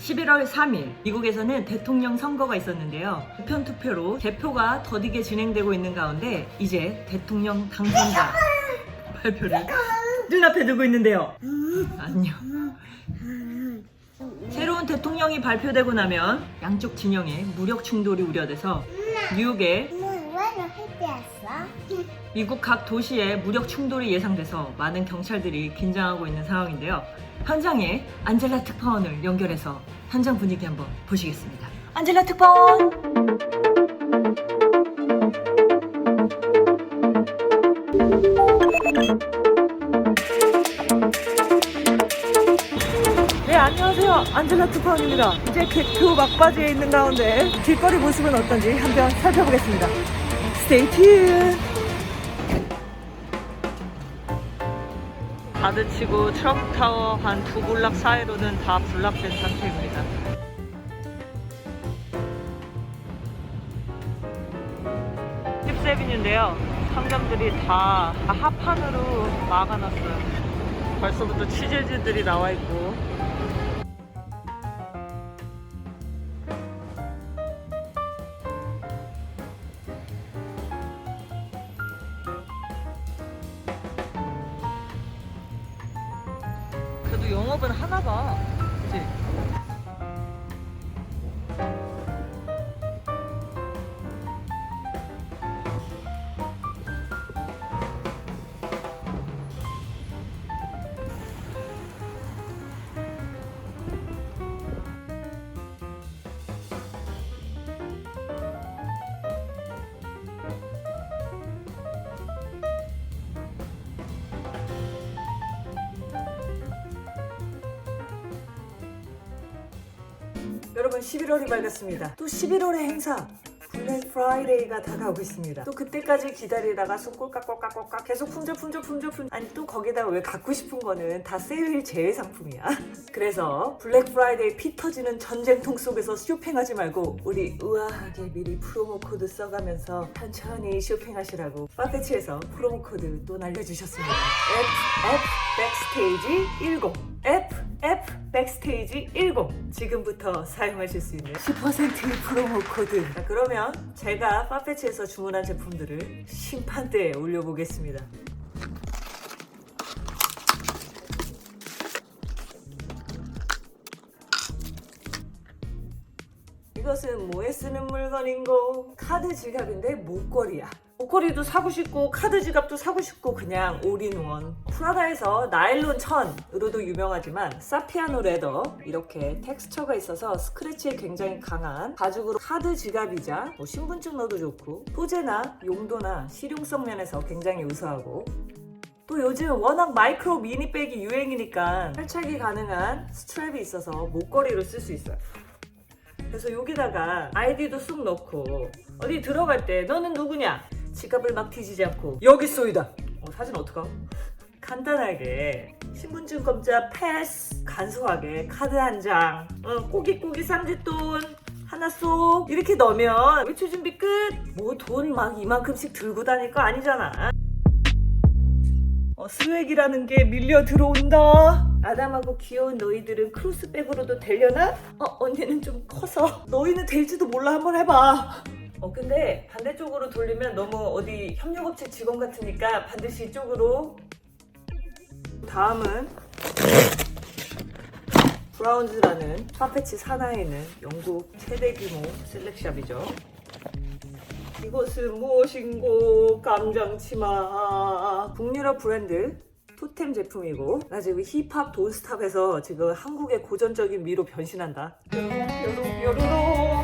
11월 3일 미국에서는 대통령 선거가 있었는데요. 우편 투표로 대표가 더디게 진행되고 있는 가운데 이제 대통령 당선자 발표를 눈앞에 두고 있는데요. 안녕. 새로운 대통령이 발표되고 나면 양쪽 진영에 무력 충돌이 우려돼서 뉴욕에? 미국 각 도시에 무력 충돌이 예상돼서 많은 경찰들이 긴장하고 있는 상황인데요. 현장에 안젤라 특파원을 연결해서 현장 분위기 한번 보시겠습니다. 안젤라 특파원! 네, 안녕하세요. 안젤라 특파원입니다. 이제 개표 막바지에 있는 가운데 길거리 모습은 어떤지 한번 살펴보겠습니다. Stay tuned! 가드치고 트럼프타워 한 두 군락 사이로는 다 불락된 상태입니다. 힙세빈인데요. 상점들이 다 합판으로 막아놨어요. 벌써부터 취재진들이 나와 있고. 영업은 하나 봐. 여러분 11월이 밝았습니다. 또 11월의 행사 블랙 프라이데이가 다가오고 있습니다. 또 그때까지 기다리다가 손 꼴깍꼴깍꼴깍 계속 품절 품절 품절 품절 아니 또 거기다가 왜 갖고 싶은 거는 다 세일 제외 상품이야. 그래서 블랙 프라이데이 피 터지는 전쟁통 속에서 쇼핑하지 말고 우리 우아하게 미리 프로모 코드 써가면서 천천히 쇼핑하시라고 파페치에서 프로모 코드 또 날려주셨습니다. F F 백스테이지 10 F F 백스테이지 10 지금부터 사용하실 수 있는 10% 프로모 코드 자, 그러면 제가 파페치에서 주문한 제품들을 심판대에 올려보겠습니다 이것은 뭐에 쓰는 물건인고? 카드 지갑인데 목걸이야. 목걸이도 사고 싶고 카드 지갑도 사고 싶고 그냥 올인원. 프라다에서 나일론 천으로도 유명하지만 사피아노 레더 이렇게 텍스처가 있어서 스크래치에 굉장히 강한 가죽으로 카드 지갑이자 뭐 신분증 넣어도 좋고 소재나 용도나 실용성 면에서 굉장히 우수하고 또 요즘 워낙 마이크로 미니백이 유행이니까 탈착이 가능한 스트랩이 있어서 목걸이로 쓸 수 있어요. 그래서 여기다가 아이디도 쑥 넣고 어디 들어갈 때 너는 누구냐? 지갑을 막 뒤지지 않고 여기 쏘이다. 어, 사진 어떡하? 간단하게 신분증 검자 패스 간소하게 카드 한 장, 어, 꼬깃꼬깃 삼짓돈 하나 쏙 이렇게 넣으면 외출 준비 끝. 뭐 돈 막 이만큼씩 들고 다닐 거 아니잖아. 어, 스웩이라는 게 밀려 들어온다. 아담하고 귀여운 너희들은 크로스백으로도 되려나? 어, 언니는 좀 커서 너희는 될지도 몰라 한번 해봐. 어, 근데 반대쪽으로 돌리면 너무 어디 협력업체 직원 같으니까 반드시 이쪽으로. 다음은 브라운즈라는 파페치 산하에 있는 영국 최대 규모 셀렉샵이죠. 이것은 무엇인고 깜장치마 북유럽 브랜드 토템 제품이고 나 지금 힙합 돈스탑에서 지금 한국의 고전적인 미로 변신한다 요로 요로로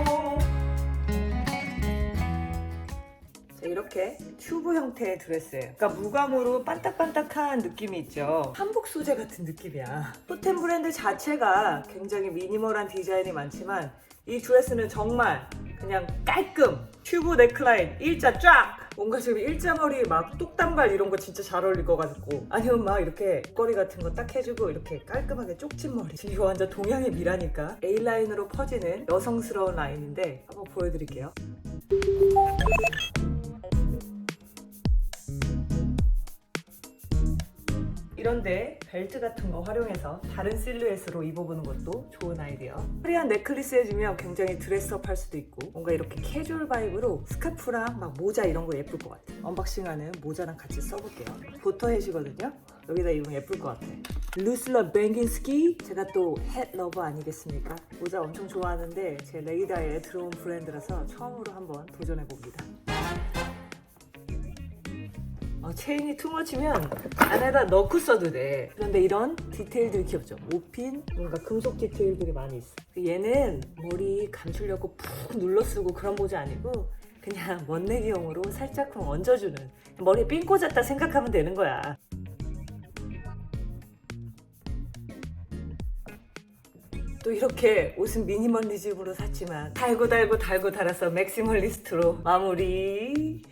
이렇게 튜브 형태의 드레스예요. 그러니까 무광으로 반딱반딱한 느낌이 있죠. 한복 소재 같은 느낌이야. 토템 브랜드 자체가 굉장히 미니멀한 디자인이 많지만 이 드레스는 정말 그냥 깔끔 튜브 넥라인 일자 쫙! 뭔가 지금 일자머리 막 뚝단발 이런 거 진짜 잘 어울릴 것 같고 아니면 막 이렇게 목걸이 같은 거 딱 해주고 이렇게 깔끔하게 쪽진 머리. 지금 이거 완전 동양의 미라니까. A라인으로 퍼지는 여성스러운 라인인데 한번 보여드릴게요 이런데 벨트 같은 거 활용해서 다른 실루엣으로 입어보는 것도 좋은 아이디어. 화려한 넥클리스 해주면 굉장히 드레스업 할 수도 있고 뭔가 이렇게 캐주얼 바이브로 스카프랑 막 모자 이런 거 예쁠 것 같아. 언박싱하는 모자랑 같이 써볼게요. 보터 햇이거든요. 여기다 입으면 예쁠 것 같아. 루슬러 뱅긴스키 제가 또 햇 러버 아니겠습니까? 모자 엄청 좋아하는데 제 레이더에 들어온 브랜드라서 처음으로 한번 도전해봅니다. 어, 체인이 투머치면 안에다 넣고 써도 돼. 그런데 이런 디테일들이 귀엽죠. 오핀, 뭔가 금속 디테일들이 많이 있어. 얘는 머리 감추려고 푹 눌러 쓰고 그런 모자 아니고 그냥 멋내기용으로 살짝쿵 얹어주는 머리에 핀 꽂았다 생각하면 되는 거야. 또 이렇게 옷은 미니멀리즘으로 샀지만 달고 달고 달고 달아서 맥시멀리스트로 마무리.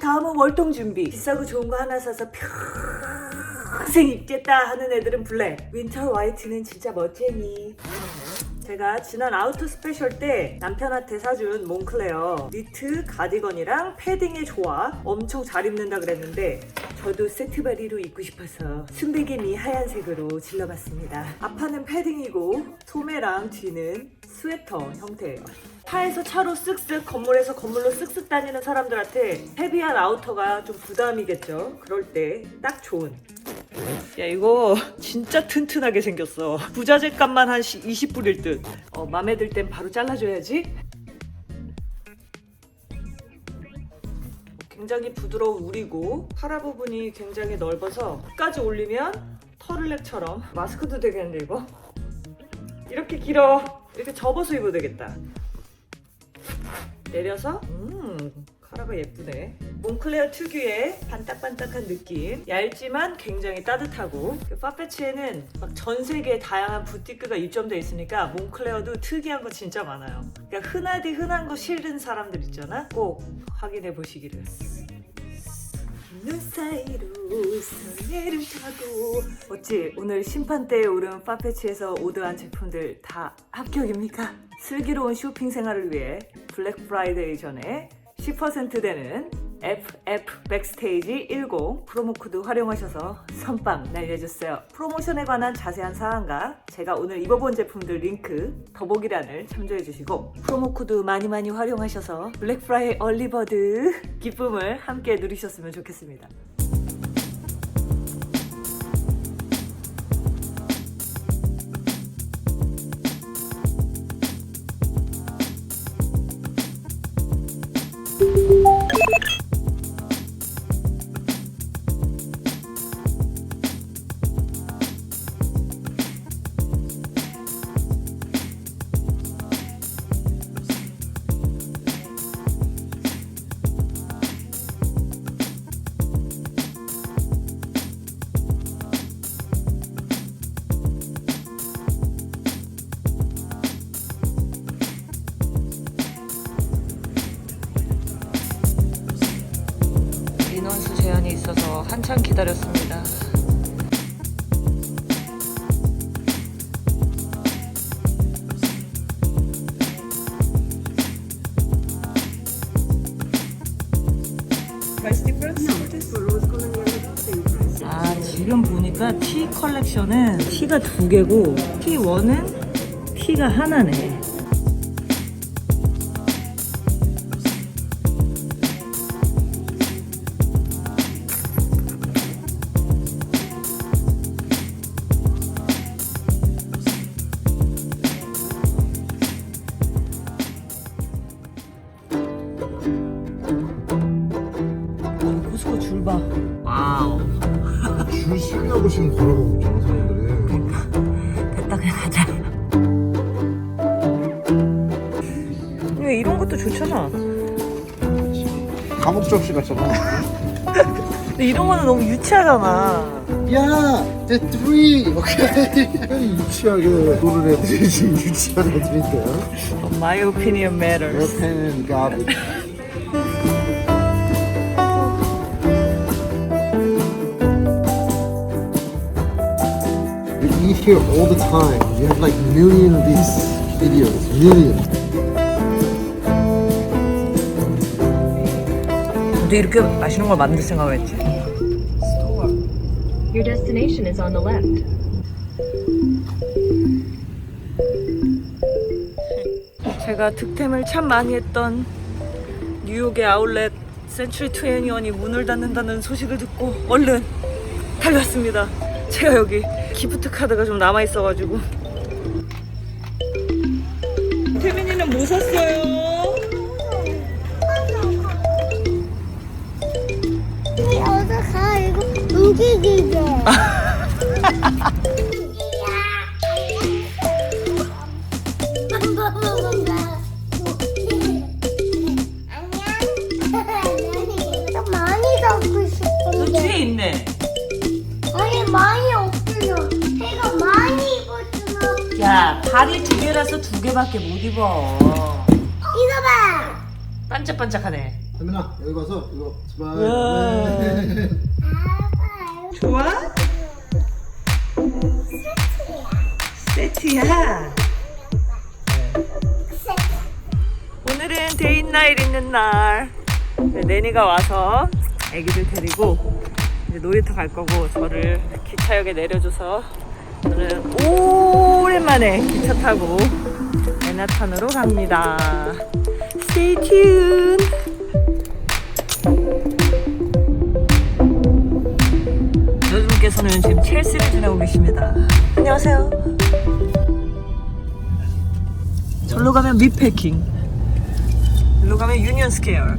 다음은 월동 준비. 비싸고 좋은 거 하나 사서 평생 입겠다 하는 애들은 블랙. 윈터 화이트는 진짜 멋쟁이. 제가 지난 아우터 스페셜 때 남편한테 사준 몽클레어 니트 가디건이랑 패딩의 조화 엄청 잘 입는다 그랬는데 저도 세트 바리로 입고 싶어서 순백의 하얀색으로 질러봤습니다. 앞판은 패딩이고 소매랑 뒤는 스웨터 형태예요. 차에서 차로 쓱쓱 건물에서 건물로 쓱쓱 다니는 사람들한테 헤비한 아우터가 좀 부담이겠죠? 그럴 때 딱 좋은. 야 이거 진짜 튼튼하게 생겼어. 부자재 값만 한 20불일 듯. 어, 맘에 들 땐 바로 잘라줘야지 굉장히 부드러운 울이고 파라 부분이 굉장히 넓어서 끝까지 올리면 터를넥처럼 마스크도 되겠는데 이거 이렇게 길어. 이렇게 접어서 입어도 되겠다. 내려서 음 카라가 예쁘네. 몽클레어 특유의 반딱반딱한 느낌. 얇지만 굉장히 따뜻하고. 그 파페치에는 막 전 세계 다양한 부티크가 입점돼 있으니까 몽클레어도 특이한 거 진짜 많아요. 그러니까 흔하디 흔한 거 싫은 사람들 있잖아? 꼭 확인해 보시기를. 눈 사이로 설레를 타고. 어찌 오늘 심판대에 오른 파페치에서 오더한 제품들 다 합격입니까? 슬기로운 쇼핑 생활을 위해 블랙 프라이데이 전에 10% 되는 FF 백스테이지 10 프로모코드 활용하셔서 선빵 날려주세요. 프로모션에 관한 자세한 사항과 제가 오늘 입어본 제품들 링크 더보기란을 참조해 주시고 프로모코드 많이 많이 활용하셔서 블랙 프라이 얼리버드 기쁨을 함께 누리셨으면 좋겠습니다. 아 지금 보니까 T 컬렉션은 T가 두 개고 T1은 T가 하나네. 감옥 접시 같잖아 근데 이런 거는 너무 유치하잖아. 야! The three! 오케이 유치하게 노는 애들이 지금 유치한 애들인데요 My opinion matters. Your pen and garbage We eat here all the time. We have like million of these videos. Millions. 어디 이렇게 맛있는 걸 만들 생각을 했지? Your destination is on the left. 제가 득템을 참 많이 했던 뉴욕의 아울렛 센츄리 21이 문을 닫는다는 소식을 듣고 얼른 달렸습니다. 제가 여기 기프트 카드가 좀 남아 있어가지고. 태민이는 뭐 샀어요? 가 이거 움직이게. 안녕. 많이 잡고 너 싶은데. 뒤에 있네. 아니 많이 없어요. 배가 많이 입었잖아. 야, 발이 두 개라서 두 개밖에 못 입어. 이거 봐. 반짝반짝하네. 태민아 여기 가서 이거 제발. 좋아? 세트야. 오늘은 데이나일 있는 날. 네, 내니가 와서 애기들 데리고 이제 놀이터 갈 거고 저를 기차역에 내려줘서 저는 오랜만에 기차 타고 맨하탄으로 갑니다. Stay tuned. 분께서는 지금 첼시를 지나고 계십니다. 안녕하세요. 절로 가면 미패킹. 일로 가면 유니언 스퀘어.